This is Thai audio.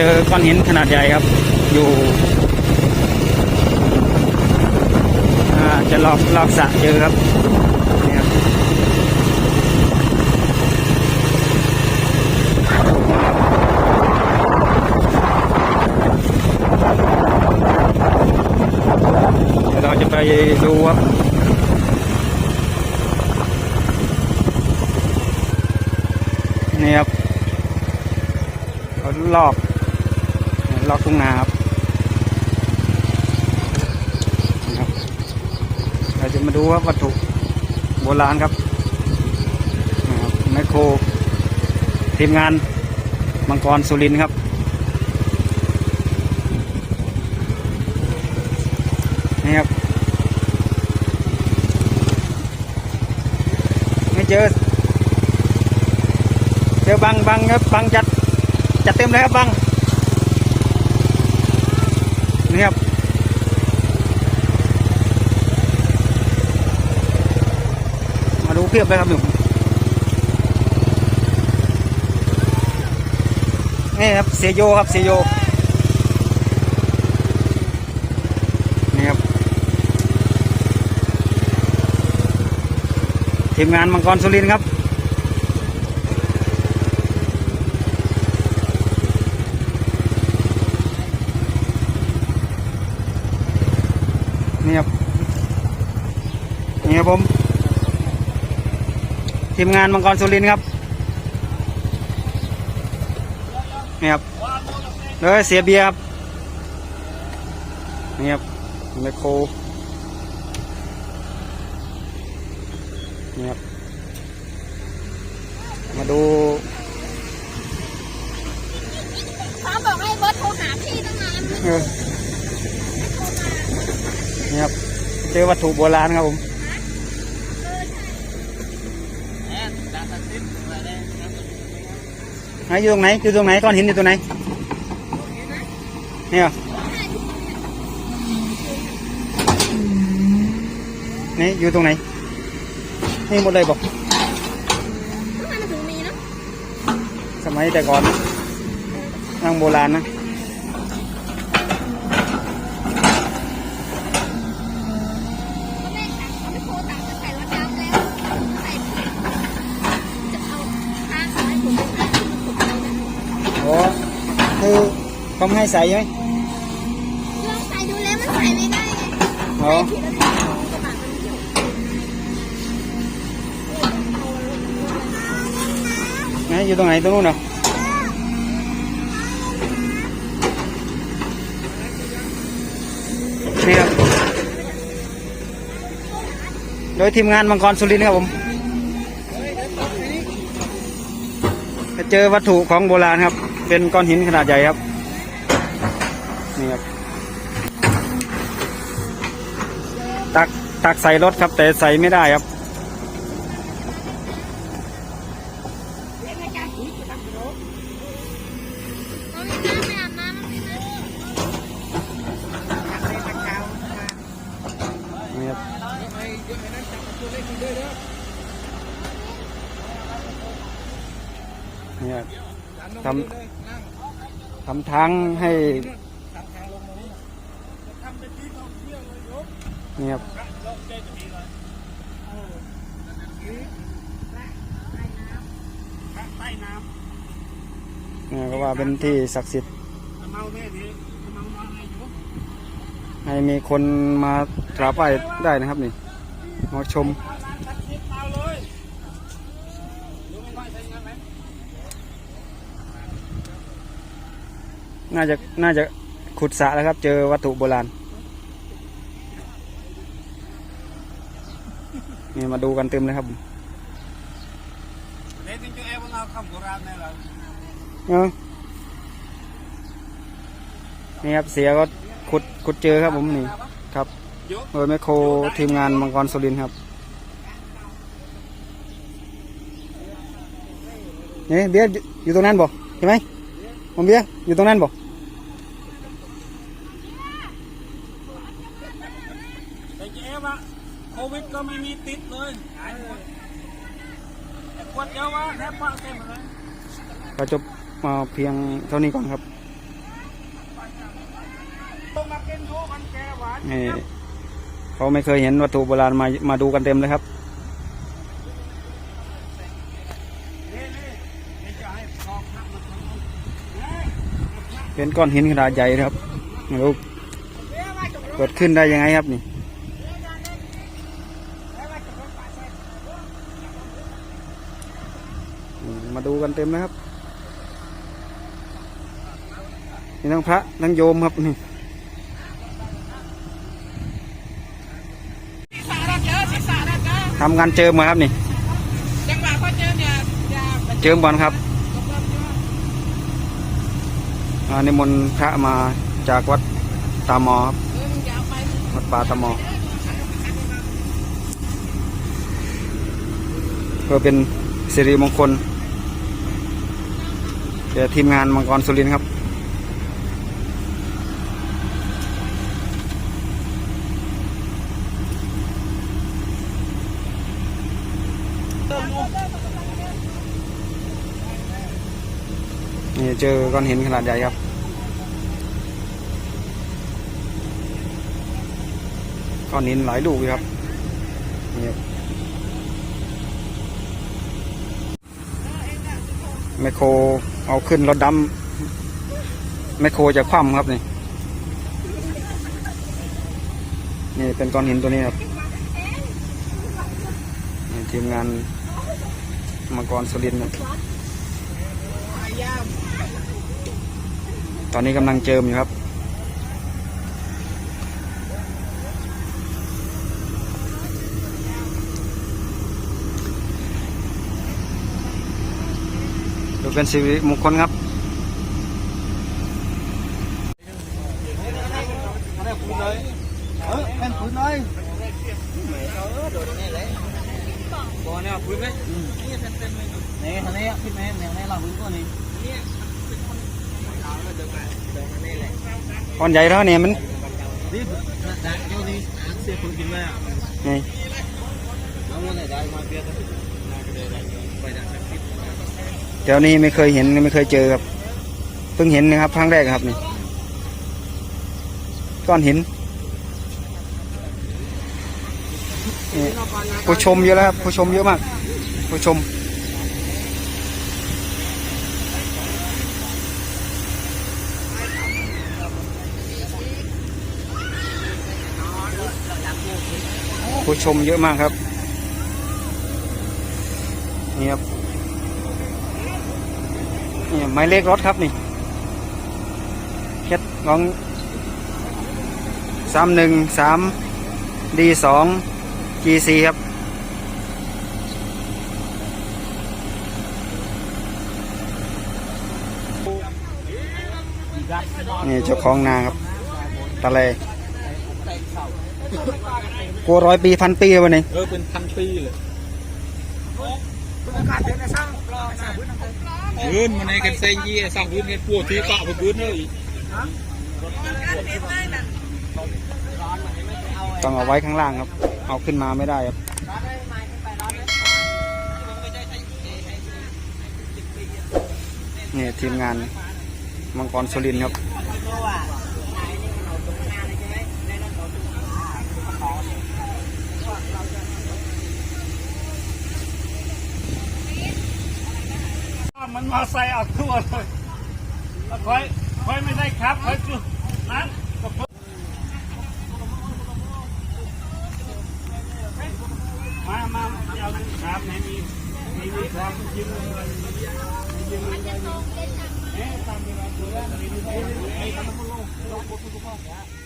เจอก้อนหินขนาดใหญ่ครับ อยู่จะรอบรอบสระเจอครับนี่ครับเดี๋ยวเราจะไปดูครับนี่ครับเขาลอก ลอกทุ่งนาครับนี่ครับเราจะมาดูว่าวัตถุโบราณครับนะครับแมคโครทีมงานมังกรสุรินครับนี่ครับไม่เจอเจอบังบังครับบังจัดจัดเต็มเลยครับบัง นี่ครับมาดูเพียบเลยครับหนุ่มนี่ครับเซโยครับเซโยนี่ครับทีมงานมังกรสุรินครับ นี่ครับนี่ครับผมทีมงานมังกรสุรินทร์ครับนี่ครับเลยเสียเบียร์ครับนี่ครับไมโครนี่ครับมาดูเขาบอกให้เบิร์ตโทรหาพี่ตั้งนานเออนี่ครับเจ อวัตถุโบราณครับผมไหนอยู่ตรงไหนอยู่ตรงไหนก้อนหินอยู่ตรงไหนนี่เหรอนี่อยู่ตรงไหนนี่หมดเลยบอกสมัยแต่ก่อนนั่งโบราณนะ ก็แม่ค่ะเขาไม่โทรตามจะใส่รถดำแล้วใส่จะเอาทางสายผมไปทางที่มันถูกใจนะ โอ้ คือเขาไม่ให้ใส่ใช่ไหมลองใส่ดูแล้วมันใส่ไม่ได้ไงอ๋อใส่ผิดแล้วผิดกระบะมันไม่อยู่ไหนอยู่ตรงไหนตรงนู้นเหรอนี่ครับโดยทีมงานมังกรสุรินทร์ครับผมจะเจอวัตถุของโบราณครับ เป็นก้อนหินขนาดใหญ่ครับ นี่ครับ ตักตักใส่รถครับ แต่ใส่ไม่ได้ครับ นี่ครับนี่ครับ ทำทำทางให้นี่ครับนี่ก็ว่าเป็นที่ศักดิ์สิทธิ์ให้มีคนมากราบไหว้ได้นะครับนี่มาชม น่าจะน่าจะขุดสระแล้วครับ เจอวัตถุโบราณนี่มาดูกันเต็มเลยครับ Đấy thì cho em nào không có ra này là เออนี่ครับเสียก็ขุดขุดเจอครับผมนี่ครับโดยแมคโครทีมงานมังกรสุรินทร์ครับนี่เบียร์อยู่ตรงนั้นบ่ใช่ไหม ผมเบี้ยอยู่ตรงนั้นบอกไอ้เจ๊วะโควิดก็ไม่มีติดเลยหายวดเยอะวะแทบปะเต็มเลยก็จบมาเพียงเท่านี้ก่อนครับเขาไม่เคยเห็นวัตถุโบราณมามาดูกันเต็มเลยครับ เอาเป็นก้อนหินขนาดใหญ่นะครับไม่รู้เกิดขึ้นได้ยังไงครับนี่อืมมาดูกันเต็มนะครับนี่ทั้งพระทั้งโยมครับนี่ศีรษะเราเจอศีรษะเราเจอทำงานเจิมมาครับนี่จังหวะเขาเจอเนี่ยอย่าเจิมก่อนครับอ่า นิมนต์พระมาจากวัดตามอครับเออมึงอย่าเอาไปวัดป่าตามอเพื่อเป็นสิริมงคลแก่ทีมงานมังกรสุรินครับนี่เจอก้อนหินขนาดใหญ่ครับ ก้อนหินหลายลูกครับนี่ครับแมคโครเอาขึ้นรถดำแมคโครจะคว่ำครับนี่นี่เป็นก้อนหินตัวนี้ครับนี่ทีมงานมังกรสุรินทร์ครับตอนนี้กำลังเจิมอยู่ครับ ดูเป็นสิริมงคลครับบ่เนี่ยพื้นไหมนี่เต็มเต็มเลยนี่ทางนี้พี่แม่แนวนี้เราพื้นตัวนี้ก้อนใหญ่แล้วเนี่ยมันนี่ดักเจ้านี่เสียพื้นกินไหมอะนี่เอาเงินไหนได้มาเปียกไปดักสักทิศ แถวนี้ไม่เคยเห็นไม่เคยเจอครับ เพิ่งเห็นนะครับครั้งแรกครับนี่ก้อนหินผู้ชมเยอะแล้วครับผู้ชมเยอะมากผู้ชมผู้ชมเยอะมากครับนี่ครับ นี่หมายเลขรถครับนี่เฮ็ดของสามหนึ่งสามดีสองจีซีครับนี่เจ้าของนาครับตะเลกลัวร้อยปีพันปีวันนี้เออเป็นพันปีเลย พื้นมันในกันเซงยี่สร้างพื้นกันปวดที่เกาะบนพื้นเลยต้องเอาไว้ข้างล่างครับ เอาขึ้นมาไม่ได้ครับนี่ทีมงานมังกรสุรินครับ มันมาใส่เอาทั่วเลยแล้วคอยคอยไม่ได้ครับคอยจุนั้นมามาเอาครับไหนมีมีมีความยิ้มเลยยิ้มเลยเอ๊ะตามเวลาตัวแรกมีมีไอ้ทำมันลงลงปุ๊บปุ๊บปุ๊บ